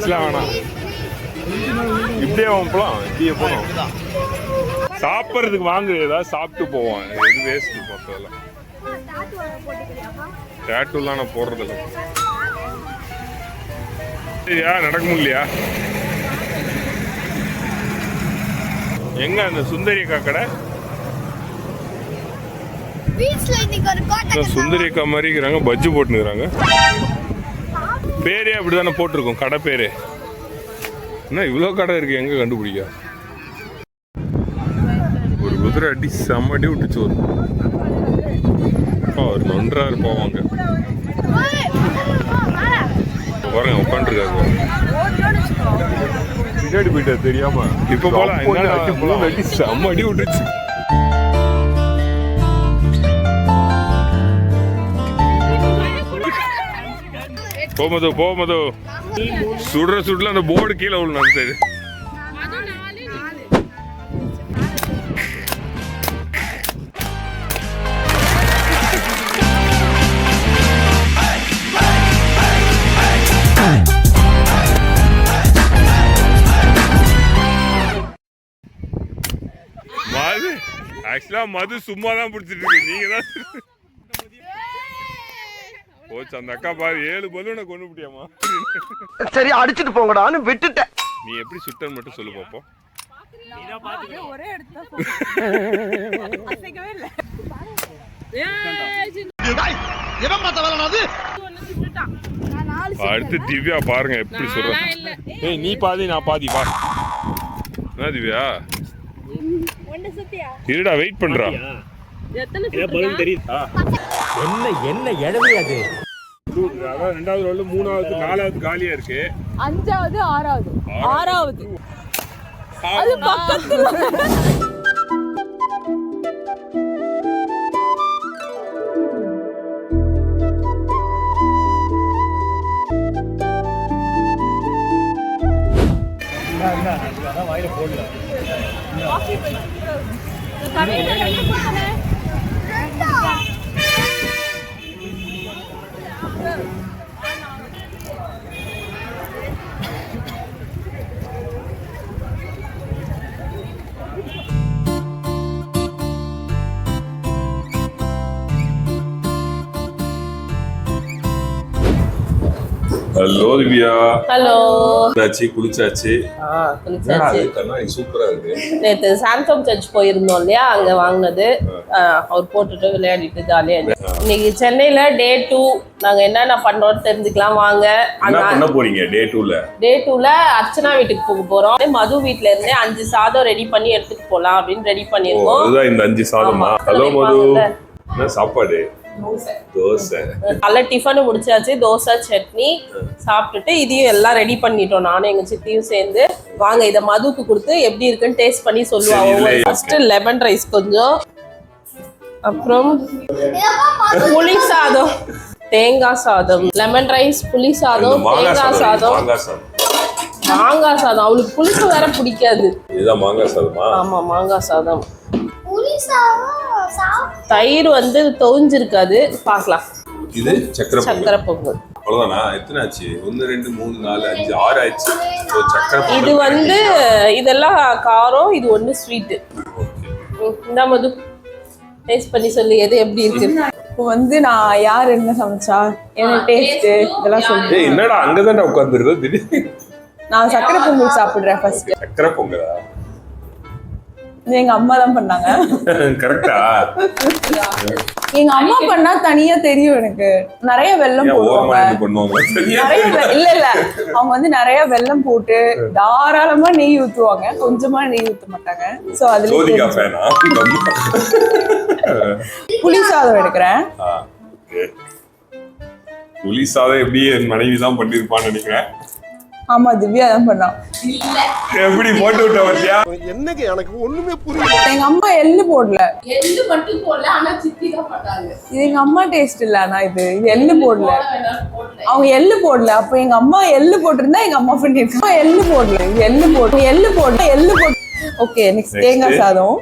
காசுலாம் வேணாம் இப்படியே போகலாம் இப்படியே போகணும் சாப்பிட்றதுக்கு வாங்குறது ஏதாவது சாப்பிட்டு போவோம் எது வேஸ்ட்டு மொத்தத்தில் டேட்டூலாம் நான் போடுறதில்ல சரியா நடக்க முடியலையா எங்க அந்த சுந்தரி அக்கா கடை சுந்தரி அக்கா மாதிரி இருக்கிறாங்க பஜ்ஜி போட்டுனுக்குறாங்க பேரே அப்படிதானே போட்டிருக்கோம் கடை பேரே. என்ன இவ்வளோ கடை இருக்கு எங்க கண்டுபிடிக்க? ஒரு குதிரை அடி செம்ம அடி விட்டுச்சு ஒரு. அவர் நொன்றாரு போவாங்க. பாருங்க உட்காந்துருக்காரு பின்னாடி போயிட்டாரு தெரியாம. இப்ப அடி செம்ம அடி விட்டுச்சு. போமதோ போமதோ சுடுற சுடுல அந்த போர்டு கீழே விழுந்து அந்த சைடு மது மது சும்மா தான் பிடிச்சிட்டு இருக்கு. நீங்க தான் போச்சு. அந்த அக்கா பாரு ஏழு பலூனை கொண்டு விட்டியாமா சரி அடிச்சிட்டு போங்கடான்னு விட்டுட்டேன். நீ எப்படி சுட்டன்னு மட்டும் சொல்லு பாப்போம். அடுத்து திவ்யா பாருங்க எப்படி சொல்ற. ஏய் நீ பாதி நான் பாதி வா. என்ன திவ்யா? இருடா வெயிட் பண்றா. என்ன என்ன எழவி அது? ரெண்டாவது ரோல்ல மூணாவது நாலாவது காலியா இருக்கு. அஞ்சாவது ஆறாவது. ஆறாவது. அது பக்கத்துல. ஹலோ திவ்யா ஹலோ என்னாச்சு குளிச்சாச்சு. சூப்பரா இருக்கு. சாந்தோம் சர்ச் போயிருந்தோம் இல்லையா? அங்க வாங்கினது. அவர் போட்டுட்டு விளையாடிட்டு ஜாலியா. இன்னைக்கு சென்னையில டே டூ நாங்க என்னென்ன பண்றோம்னு தெரிஞ்சுக்கலாம் வாங்க. என்ன பண்ண போறீங்க டே டூல டே டூல அர்ச்சனா வீட்டுக்கு போக போறோம். மது வீட்ல இருந்தே அஞ்சு சாதம் ரெடி பண்ணி எடுத்துட்டு போலாம் அப்படின்னு ரெடி பண்ணிருக்கோம் இந்த அஞ்சு சாதமா. ஹலோ மது. சாப்பாடு? தோசை. காலைல டிஃபனு முடிச்சாச்சு தோசை சட்னி சாப்பிட்டுட்டு இதையும் எல்லாம் ரெடி பண்ணிட்டோம் நானும் எங்க சித்தியும் சேர்ந்து. வாங்க இதை மதுக்கு கொடுத்து எப்படி இருக்குன்னு டேஸ்ட் பண்ணி சொல்லுவாங்க ஃபர்ஸ்ட் லெமன் ரைஸ் கொஞ்சம். அப்புறம் புளி சாதம். தேங்காய் சாதம். லெமன் ரைஸ் புளி சாதம் மாங்காய் தேங்காய் சாதம். மாங்காய் சாதம். அவளுக்கு புளிப்பு வேற பிடிக்காது. இதுதான் மாங்காய் சாதமா? ஆமா மாங்காய் சாதம். தயிர் வந்து தொவிஞ்சிருக்காது. பார்க்கலாம். இது சக்கரை சக்கரை பொங்கல். அவ்வளவுதானா? எத்தனை ஆச்சு? ஒன்னு ரெண்டு மூணு நாலு அஞ்சு ஆறு ஆச்சு. சக்கரை இது வந்து இதெல்லாம் காரம் இது ஒண்ணு ஸ்வீட்டு இந்த மது டேஸ்ட் பண்ணி சொல்லு எது எப்படி இருக்கு? இப்போ வந்து நான் யார் என்ன சமைச்சா? என்ன டேஸ்ட் இதெல்லாம் சொல்றேன் ஏய் என்னடா அங்கதான்டா உட்காந்துருக்கோம் திடீர்னு நான் சக்கரை பொங்கல் சாப்பிடுறேன் ஃபர்ஸ்ட் சக்கரை பொங்கலா? எங்க அம்மா தான் பண்ணாங்க. கரெக்டா? எங்க அம்மா பண்ணா தனியா தெரியும் எனக்கு. நிறைய ஓரமா போடுவாங்க. நிறைய இல்ல இல்ல. அவங்க வந்து நிறைய வெல்லம் போட்டு தாராளமா நெய் ஊத்துவாங்க. கொஞ்சமா நெய் ஊத்த மாட்டாங்க. சோ அதுல புளி சாதம் எடுக்கிறேன். புலி சாதம் எப்படி என் மனைவி தான் பண்ணிருப்பான்னு நினைக்கிறேன். ஆமா திவ்யா தான் பண்ணா. எப்படி போட்டு விட்ட பத்தியா? என்னங்க எனக்கு ஒண்ணுமே புரியல. எங்க அம்மா எள்ளு போடல. எள்ளு மட்டும் போடல ஆனா சித்தி தான் பண்ணாங்க. இது எங்க அம்மா டேஸ்ட் இல்ல ஆனா இது. இது எள்ளு போடல. அவங்க எள்ளு போடல. அப்ப எங்க அம்மா எள்ளு போட்டிருந்தா எங்க அம்மா பண்ணிருக்காங்க எள்ளு போடல. இது எள்ளு போடல. எள்ளு போடல எள்ளு போட. Okay next. தேங்காய் சாதம்.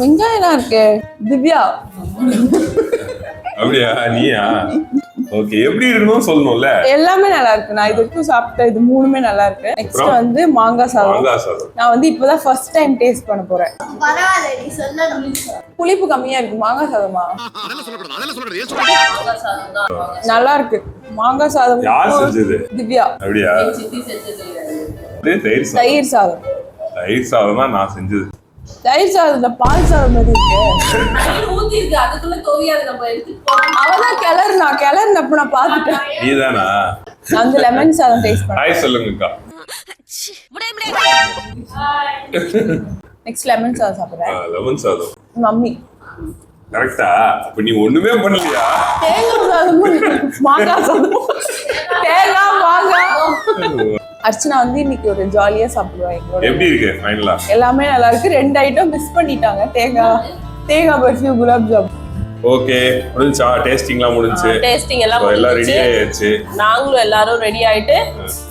வெங்காயம் இருக்கு. திவ்யா. அப்படியா? நீயா? ஓகே எப்படி இருக்கணும் சொல்லணும்ல? எல்லாமே நல்லா இருக்கு. நான் இது வரைக்கும் சாப்பிட்ட இது மூணுமே நல்லா இருக்கு. நெக்ஸ்ட்? வந்து மாங்காய் சாதம். மாங்காய் சாதம். நான் வந்து இப்பதான் ஃபர்ஸ்ட் டைம் டேஸ்ட் பண்ண போறேன். பரவாயில்ல நீ சொல்லணும் புளிப்பு கம்மியா இருக்கு. மாங்காய் சாதமா? நல்லா இருக்கு. மாங்காய் சாதம் யார் செஞ்சது? திவ்யா. அப்படியா? சித்தி செஞ்சது. அப்படியே தயிர் சாதம். தயிர் சாதம். தயிர் சாதம் தான் நான் செஞ்சது. தயிர் சாதத்துல பால் சாதம் மாதிரி இருக்கு. அதுக்குள்ள தோவியாது நம்ம அவதான் கிளறுனா கிளறுனப்ப நான் பாத்துட்டேன் நீதானா? நான் வந்து லெமன் சாதம் டேஸ்ட் பண்ணேன் சொல்லுங்கக்கா. நெக்ஸ்ட் லெமன் சாதம் சாப்பிடுறேன். லெமன் சாதம். மம்மி. கரெக்டா அப்ப நீ ஒண்ணுமே பண்ணலையா? தேங்காய் சாதமும் மாங்காய் சாதமும். தேங்காய் மாங்காய். அர்ச்சனா வந்து இன்னைக்கு ஒரு ஜாலியா சாப்பிடுவா எங்களோட. எப்படி இருக்கு ஃபைனலா எல்லாமே நல்லா இருக்கு. ரெண்டு ஐட்டம் மிஸ் பண்ணிட்டாங்க. தேங்காய் தேங்காய் பர்ஃபி குலாப் ஜாமுன் ஓகே முடிஞ்சா டேஸ்டிங்லாம் முடிஞ்சு டேஸ்டிங் எல்லாம் எல்லாம் ரெடி. ஆயாச்சு நாங்களும் எல்லாரும் ரெடி ஆயிட்டு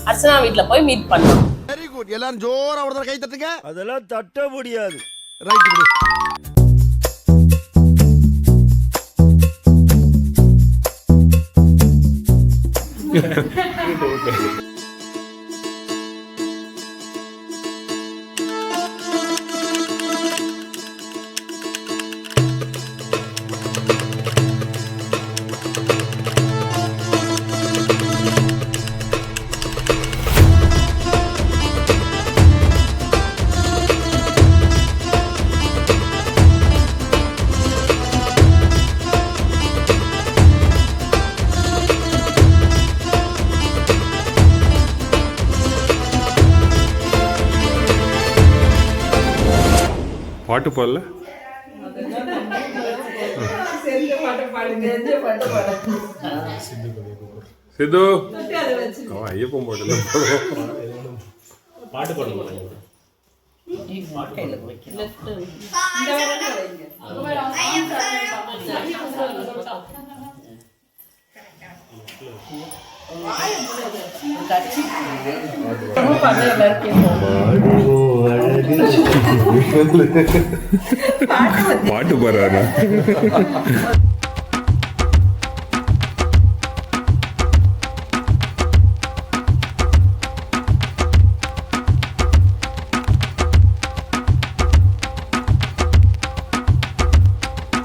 அர்ச்சனா வீட்ல போய் மீட் பண்ணோம். வெரி குட் எல்லாரும் ஜோரா ஒரு தடவை கை தட்டுங்க. அதெல்லாம் தட்ட முடியாது. ரைட் பாட்டு பாடல சித்து அவன் ஐயப்பன் பாட்டுல பாட்டு பாட மாட்டாங்க பாட்டு பாடுறாரு.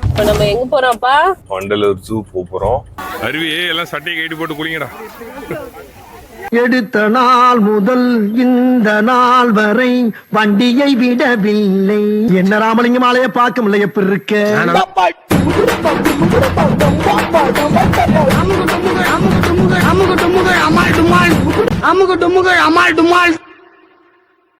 இப்ப நம்ம எங்க போறோம்ப்பா? வண்டலூர் ஜூ போறோம். அருவியே எல்லாம் சட்டையை கட்டி போட்டு குளிங்கடா. எடுத்த நாள் முதல் இந்த நாள் வரை வண்டியை விடவில்லை என்ன ராமலிங்கம் ஆலைய பார்க்க முடியல எப்படி இருக்க அமுக டுமுக அமால் டுமால் அமுக டுமுக அமால் டுமால்